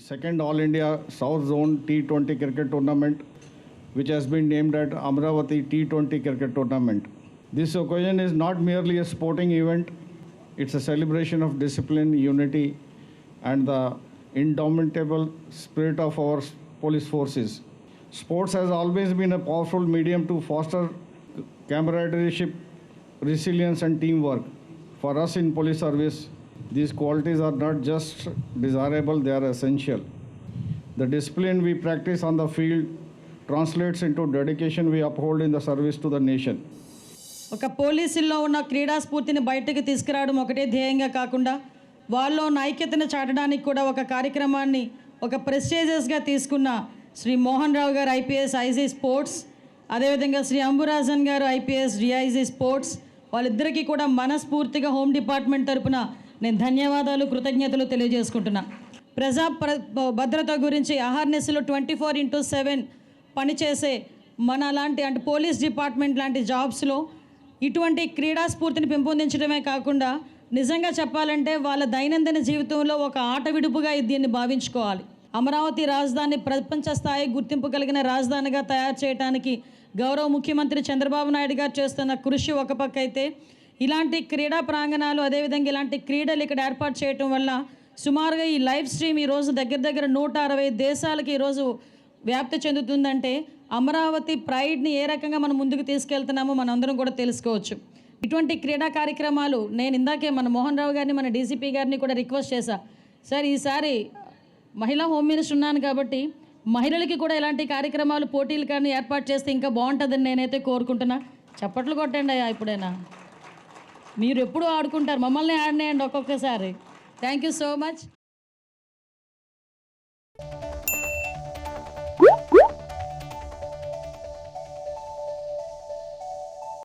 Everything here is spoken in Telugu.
second All India South Zone T20 cricket tournament, which has been named at Amravati T20 cricket tournament. This occasion is not merely a sporting event, it's a celebration of discipline, unity, and the indomitable spirit of our police forces. Sports has always been a powerful medium to foster camaraderie, resilience, and teamwork. For us in police service, these qualities are not just desirable, they are essential. The discipline we practice on the field translates into dedication we uphold in the service to the nation. ఒక పోలీసుల్లో ఉన్న క్రీడా స్ఫూర్తిని బయటకు తీసుకురావడం ఒకటే ధ్యేయంగా కాకుండా వాళ్ళలో నైక్యతను చాటడానికి కూడా ఒక కార్యక్రమాన్ని ఒక ప్రెస్టేజియస్గా తీసుకున్న శ్రీ మోహన్ రావు గారు ఐపీఎస్ ఐజీ స్పోర్ట్స్ అదేవిధంగా శ్రీ అంబురాజన్ గారు ఐపీఎస్ డిఐజీ స్పోర్ట్స్ వాళ్ళిద్దరికీ కూడా మనస్ఫూర్తిగా హోమ్ డిపార్ట్మెంట్ తరపున నేను ధన్యవాదాలు కృతజ్ఞతలు తెలియజేసుకుంటున్నా. ప్రజా ప్ర- భద్రత గురించి అహర్నెస్లో ట్వంటీ ఫోర్ ఇంటూ సెవెన్ పనిచేసే మన లాంటి అంటే పోలీస్ డిపార్ట్మెంట్ లాంటి జాబ్స్లో ఇటువంటి క్రీడా స్ఫూర్తిని పెంపొందించడమే కాకుండా నిజంగా చెప్పాలంటే వాళ్ళ దైనందిన జీవితంలో ఒక ఆట విడుపుగా దీన్ని భావించుకోవాలి. అమరావతి రాజధాని ప్రపంచ స్థాయి గుర్తింపు కలిగిన రాజధానిగా తయారు చేయడానికి గౌరవ ముఖ్యమంత్రి చంద్రబాబు నాయుడు గారు చేస్తున్న కృషి ఒక పక్క అయితే ఇలాంటి క్రీడా ప్రాంగణాలు అదేవిధంగా ఇలాంటి క్రీడలు ఇక్కడ ఏర్పాటు చేయటం వల్ల సుమారుగా ఈ లైవ్ స్ట్రీమ్ ఈరోజు దగ్గర దగ్గర నూట అరవై దేశాలకి ఈరోజు వ్యాప్తి చెందుతుందంటే అమరావతి ప్రైడ్ని ఏ రకంగా మనం ముందుకు తీసుకెళ్తున్నామో మనందరం కూడా తెలుసుకోవచ్చు. ఇటువంటి క్రీడా కార్యక్రమాలు నేను ఇందాకే మన మోహన్ రావు గారిని మన డీసీపీ గారిని కూడా రిక్వెస్ట్ చేశా. సార్ ఈసారి మహిళా హోమ్ మినిస్టర్ ఉన్నాను కాబట్టి మహిళలకి కూడా ఇలాంటి కార్యక్రమాలు పోటీలు కానీ ఏర్పాటు చేస్తే ఇంకా బాగుంటుందని నేనైతే కోరుకుంటున్నా. చప్పట్లు కొట్టండి అయ్యా ఇప్పుడైనా. మీరు ఎప్పుడు ఆడుకుంటారు. మమ్మల్ని ఆడినేయండి ఒక్కొక్కసారి. Thank you so much